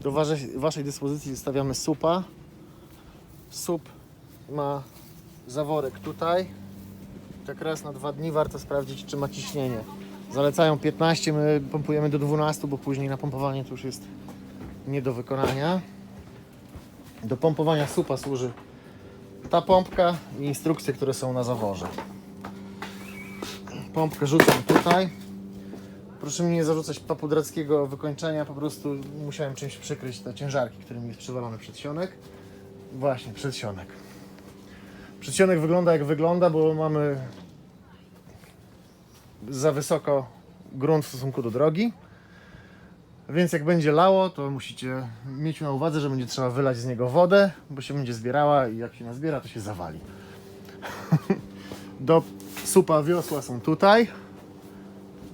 Do waszej, waszej dyspozycji stawiamy supa. Sup ma zaworek tutaj. Tak raz na dwa dni warto sprawdzić, czy ma ciśnienie. Zalecają 15, my pompujemy do 12, bo później napompowanie to już jest nie do wykonania. Do pompowania supa służy ta pompka i instrukcje, które są na zaworze. Pompkę rzucam tutaj. Proszę mi nie zarzucać papudrackiego wykończenia, po prostu musiałem czymś przykryć te ciężarki, którymi jest przywalony przedsionek. Właśnie, przedsionek. Przedsionek wygląda jak wygląda, bo mamy za wysoko grunt w stosunku do drogi. Więc jak będzie lało, to musicie mieć na uwadze, że będzie trzeba wylać z niego wodę, bo się będzie zbierała i jak się nazbiera, to się zawali. Do supa wiosła są tutaj.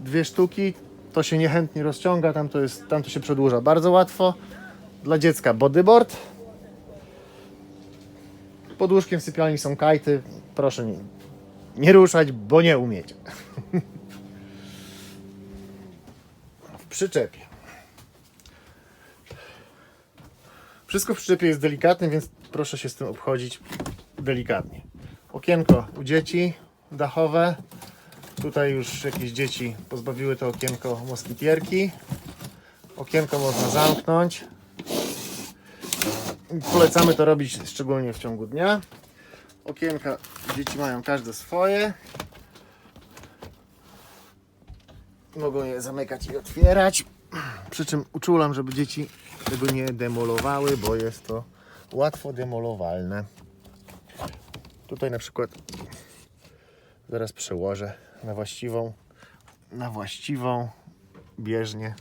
Dwie sztuki. To się niechętnie rozciąga, tam to, jest, tam to się przedłuża bardzo łatwo. Dla dziecka bodyboard. Pod łóżkiem w sypialni są kajty. Proszę nie, nie ruszać, bo nie umiecie. w przyczepie. Wszystko w przyczepie jest delikatne, więc proszę się z tym obchodzić delikatnie. Okienko u dzieci, dachowe. Tutaj już jakieś dzieci pozbawiły to okienko moskitierki. Okienko można zamknąć. Polecamy to robić szczególnie w ciągu dnia. Okienka dzieci mają każde swoje. Mogą je zamykać i otwierać. Przy czym uczulam, żeby dzieci tego nie demolowały, bo jest to łatwo demolowalne. Tutaj na przykład zaraz przełożę na właściwą, na właściwą bieżnię